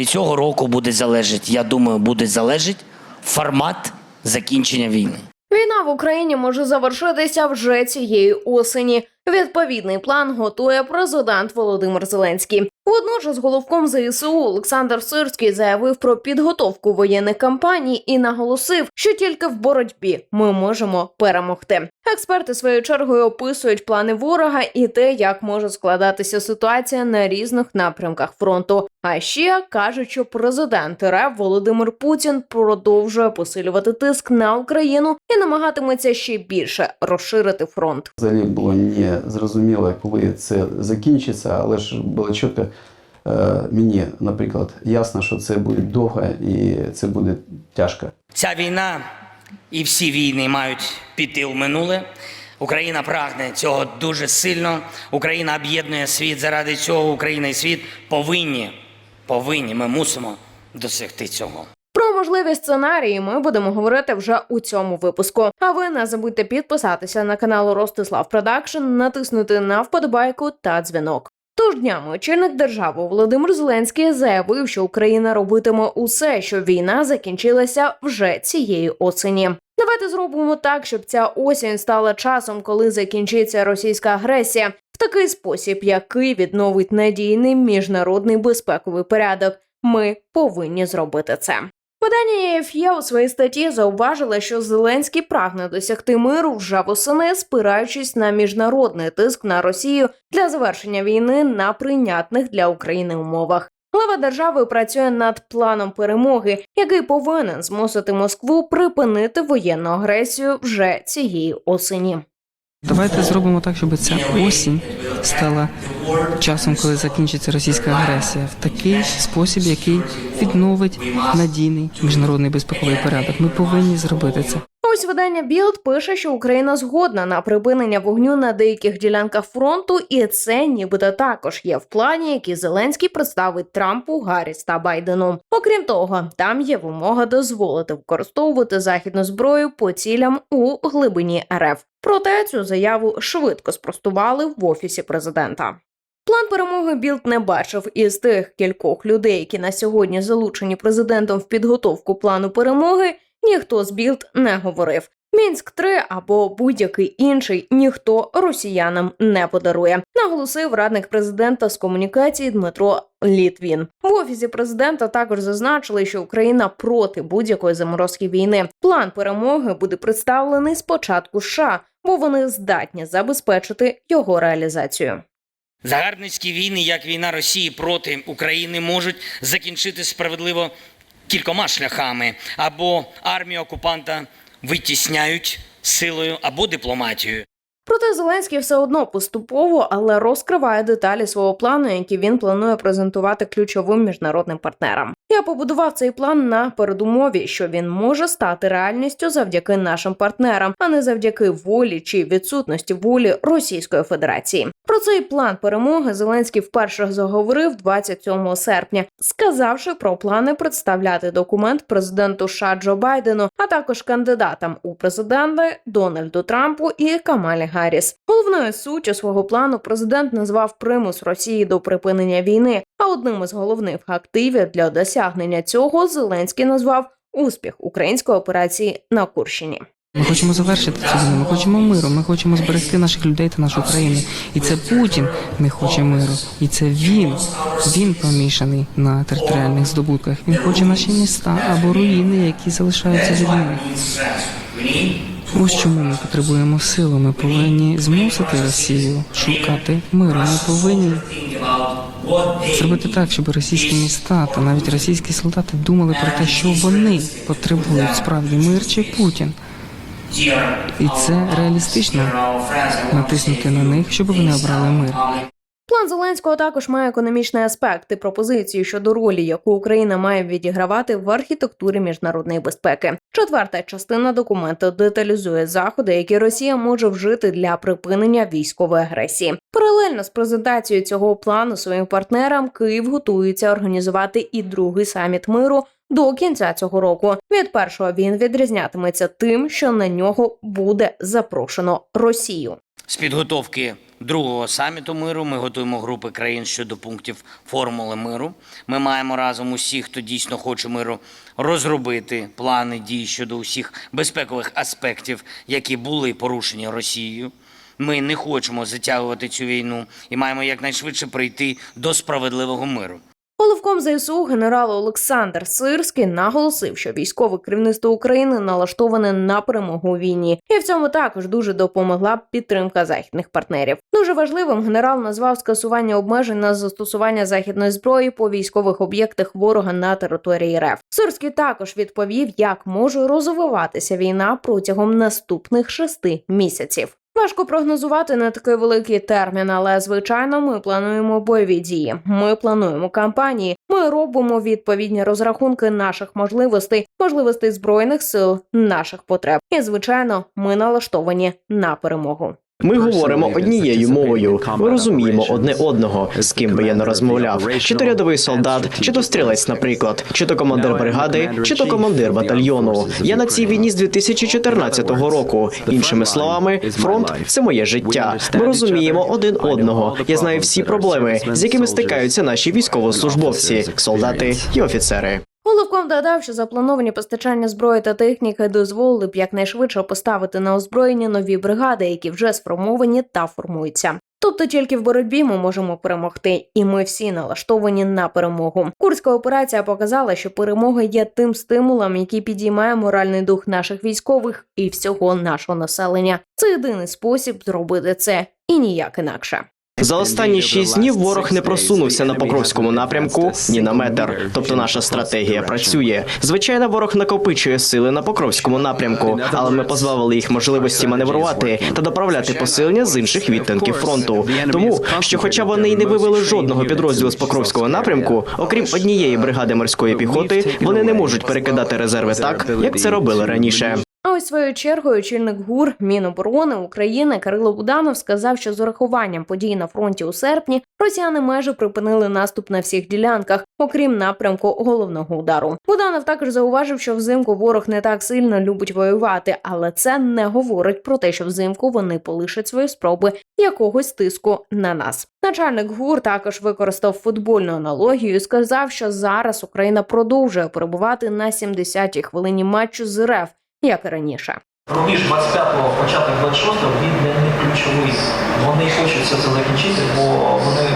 від цього року буде залежати, я думаю, буде залежати формат закінчення війни. Війна в Україні може завершитися вже цієї осені. Відповідний план готує президент Володимир Зеленський. Водночас головком ЗСУ Олександр Сирський заявив про підготовку воєнних кампаній і наголосив, що тільки в боротьбі ми можемо перемогти. Експерти своєю чергою описують плани ворога і те, як може складатися ситуація на різних напрямках фронту. А ще кажуть, що президент РФ Володимир Путін продовжує посилювати тиск на Україну і намагатиметься ще більше розширити фронт. Взагалі було не зрозуміло, коли це закінчиться, але ж було е, мені, наприклад, ясно, що це буде довго і це буде тяжко. Ця війна і всі війни мають піти у минуле. Україна прагне цього дуже сильно. Україна об'єднує світ. Заради цього Україна і світ повинні, повинні, ми мусимо досягти цього. Про можливі сценарії ми будемо говорити вже у цьому випуску. А ви не забудьте підписатися на канал Ростислав Продакшн, натиснути на вподобайку та дзвінок. Тож днями очільник держави Володимир Зеленський заявив, що Україна робитиме усе, щоб війна закінчилася вже цієї осені. Давайте зробимо так, щоб ця осінь стала часом, коли закінчиться російська агресія, в такий спосіб, який відновить надійний міжнародний безпековий порядок. Ми повинні зробити це. Видання ЄФЄ у своїй статті зауважило, що Зеленський прагне досягти миру вже восени, спираючись на міжнародний тиск на Росію для завершення війни на прийнятних для України умовах. Глава держави працює над планом перемоги, який повинен змусити Москву припинити воєнну агресію вже цієї осені. Давайте зробимо так, щоб ця осінь стала часом, коли закінчиться російська агресія, в такий спосіб, який відновить надійний міжнародний безпековий порядок. Ми повинні зробити це. Ось видання Білд пише, що Україна згодна на припинення вогню на деяких ділянках фронту, і це нібито також є в плані, який Зеленський представить Трампу, Гарріс та Байдену. Окрім того, там є вимога дозволити використовувати західну зброю по цілям у глибині РФ. Проте цю заяву швидко спростували в офісі президента. План перемоги Білд не бачив із тих кількох людей, які на сьогодні залучені президентом в підготовку плану перемоги. Ніхто з Білд не говорив. Мінськ 3 або будь-який інший ніхто росіянам не подарує, наголосив радник президента з комунікації Дмитро Літвін. В офісі президента також зазначили, що Україна проти будь-якої заморозки війни. План перемоги буде представлений спочатку США, бо вони здатні забезпечити його реалізацію. Загарбницькі війни, як війна Росії проти України, можуть закінчити справедливо кількома шляхами: або армію окупанта витісняють силою, або дипломатією. Проте Зеленський все одно поступово, але розкриває деталі свого плану, які він планує презентувати ключовим міжнародним партнерам. Я побудував цей план на передумові, що він може стати реальністю завдяки нашим партнерам, а не завдяки волі чи відсутності волі Російської Федерації. Про цей план перемоги Зеленський вперше заговорив 27 серпня, сказавши про плани представляти документ президенту США Джо Байдену, а також кандидатам у президенти Дональду Трампу і Камалі Гарріс. Головною суттю свого плану президент назвав примус Росії до припинення війни. А одним із головних активів для досягнення цього Зеленський назвав успіх української операції на Курщині. Ми хочемо завершити цю війну, ми хочемо миру, ми хочемо зберегти наших людей та нашу країну. І це Путін не хоче миру. І це він, він помішаний на територіальних здобутках. Він хоче наші міста або руїни, які залишаються від ним. Ось чому ми потребуємо сили. Ми повинні змусити Росію шукати миру. Ми повинні зробити так, щоб російські міста та навіть російські солдати думали про те, що вони потребують справді мир чи Путін. І це реалістично натиснути на них, щоб вони обрали мир. План Зеленського також має економічний аспект і пропозиції щодо ролі, яку Україна має відігравати в архітектурі міжнародної безпеки. Четверта частина документу деталізує заходи, які Росія може вжити для припинення військової агресії. Паралельно з презентацією цього плану своїм партнерам Київ готується організувати і другий саміт миру. До кінця цього року від першого він відрізнятиметься тим, що на нього буде запрошено Росію. з підготовки другого саміту миру. Ми готуємо групи країн щодо пунктів формули миру. Ми маємо разом усіх, хто дійсно хоче миру, розробити плани дій щодо усіх безпекових аспектів, які були порушені Росією. Ми не хочемо затягувати цю війну і маємо якнайшвидше прийти до справедливого миру. Головком ЗСУ генерал Олександр Сирський наголосив, що військове керівництво України налаштоване на перемогу війні, і в цьому також дуже допомогла б підтримка західних партнерів. Дуже важливим генерал назвав скасування обмежень на застосування західної зброї по військових об'єктах ворога на території РФ. Сирський також відповів, як може розвиватися війна протягом наступних шести місяців. Важко прогнозувати на такий великий термін, але звичайно, ми плануємо бойові дії. Ми плануємо кампанії. Ми робимо відповідні розрахунки наших можливостей, можливостей збройних сил, наших потреб. І звичайно, ми налаштовані на перемогу. Ми говоримо однією мовою. Ми розуміємо одне одного, з ким би я не розмовляв. Чи то рядовий солдат, чи то стрілець, наприклад, чи то командир бригади, чи то командир батальйону. Я на цій війні з 2014 року. Іншими словами, фронт це моє життя. Ми розуміємо один одного. Я знаю всі проблеми, з якими стикаються наші військовослужбовці, солдати і офіцери. Головком додав, що заплановані постачання зброї та техніки дозволили б якнайшвидше поставити на озброєння нові бригади, які вже сформовані та формуються. Тобто тільки в боротьбі ми можемо перемогти, і ми всі налаштовані на перемогу. Курська операція показала, що перемога є тим стимулом, який підіймає моральний дух наших військових і всього нашого населення. Це єдиний спосіб зробити це і ніяк інакше. За останні шість днів ворог не просунувся на покровському напрямку ні на метр. Тобто наша стратегія працює. Звичайно, ворог накопичує сили на покровському напрямку, але ми позбавили їх можливості маневрувати та доправляти посилення з інших відтинків фронту. Тому що, хоча вони й не вивели жодного підрозділу з покровського напрямку, окрім однієї бригади морської піхоти, вони не можуть перекидати резерви так, як це робили раніше. А ось своєю чергою очільник ГУР Міноборони України Кирило Буданов сказав, що з урахуванням подій на фронті у серпні росіяни майже припинили наступ на всіх ділянках, окрім напрямку головного удару. Буданов також зауважив, що взимку ворог не так сильно любить воювати, але це не говорить про те, що взимку вони полишать свої спроби якогось тиску на нас. Начальник ГУР також використав футбольну аналогію і сказав, що зараз Україна продовжує перебувати на 70-й хвилині матчу з РФ, як і раніше. Рубіж 25-го, початок 26-го, він для них ключовий. Вони хочуть це закінчити, бо вони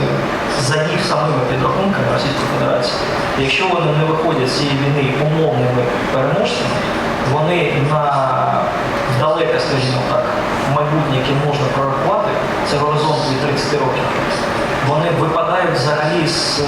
за їх самими підрахунками Російської Федерації. Якщо вони не виходять з цієї війни умовними переможцями, вони на далеке, скажімо так, майбутнє, яке можна прорахувати, це горизонт від 30 років. Вони випадають взагалі з е,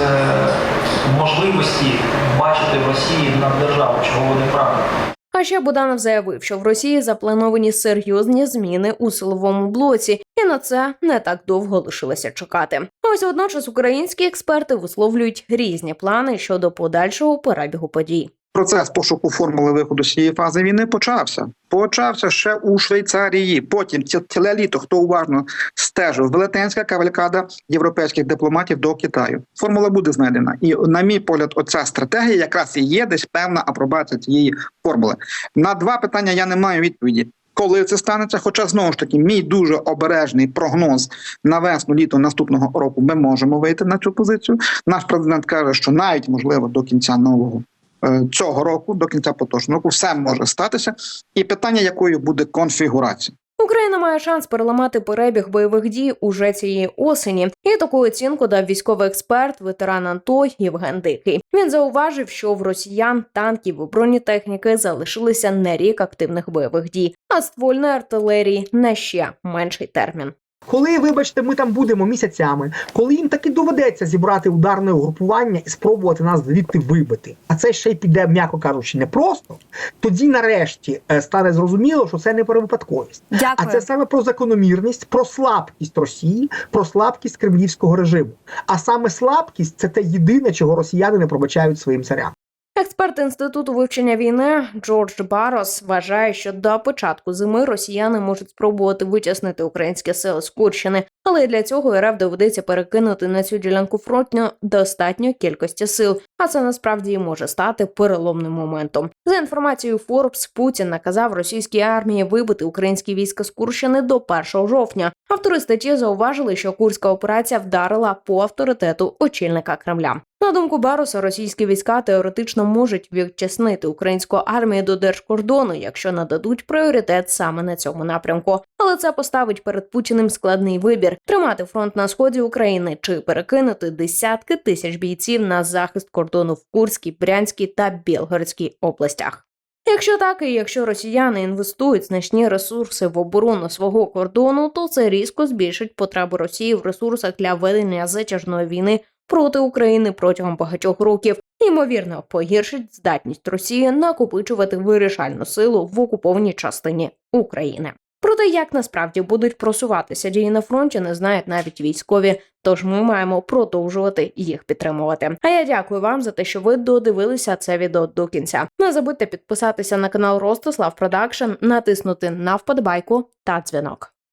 можливості бачити в Росії наддержаву, чого вони прагнуть. А ще Буданов заявив, що в Росії заплановані серйозні зміни у силовому блоці, і на це не так довго лишилося чекати. Ось водночас українські експерти висловлюють різні плани щодо подальшого перебігу подій. Процес пошуку формули виходу з цієї фази війни почався. Почався ще у Швейцарії. Потім ціле літо, хто уважно стежив, велетенська кавалькада європейських дипломатів до Китаю. Формула буде знайдена. І, на мій погляд, оця стратегія якраз і є десь певна апробація цієї формули. На два питання я не маю відповіді. Коли це станеться, хоча знову ж таки мій дуже обережний прогноз на весну літо наступного року ми можемо вийти на цю позицію. Наш президент каже, що навіть можливо до кінця нового цього року, до кінця поточного року, все може статися. І питання, якою буде конфігурація. Україна має шанс переламати перебіг бойових дій уже цієї осені. І таку оцінку дав військовий експерт, ветеран АТО Євген Дикий. Він зауважив, що в росіян танків і бронетехніки залишилися не рік активних бойових дій, а ствольної артилерії на ще менший термін. Коли, вибачте, ми там будемо місяцями, коли їм таки доведеться зібрати ударне угрупування і спробувати нас звідти вибити, а це ще й піде, м'яко кажучи, непросто, тоді нарешті е, стане зрозуміло, що це не про випадковість. Дякую. А це саме про закономірність, про слабкість Росії, про слабкість кремлівського режиму. А саме слабкість це те єдине, чого росіяни не пробачають своїм царям. Експерт інституту вивчення війни Джордж Барос вважає, що до початку зими росіяни можуть спробувати витіснити українські сили з Курщини, але для цього РФ доведеться перекинути на цю ділянку фронту достатньо кількості сил, А це насправді і може стати переломним моментом. За інформацією Forbes, Путін наказав російській армії вибити українські війська з Курщини до 1 жовтня. Автори статті зауважили, що курська операція вдарила по авторитету очільника Кремля. На думку Баруса, російські війська теоретично можуть відтіснити українську армію до держкордону, якщо нададуть пріоритет саме на цьому напрямку. Але це поставить перед Путіним складний вибір: тримати фронт на сході України чи перекинути десятки тисяч бійців на захист кордону в Курській, Брянській та Білгородській областях. Якщо так, і якщо росіяни інвестують значні ресурси в оборону свого кордону, то це різко збільшить потребу Росії в ресурсах для ведення затяжної війни проти України протягом багатьох років. Ймовірно, погіршить здатність Росії накопичувати вирішальну силу в окупованій частині України. Про те, як насправді будуть просуватися дії на фронті, не знають навіть військові. Тож ми маємо продовжувати їх підтримувати. А я дякую вам за те, що ви додивилися це відео до кінця. Не забудьте підписатися на канал Ростислав Продакшн, натиснути на вподобайку та дзвінок.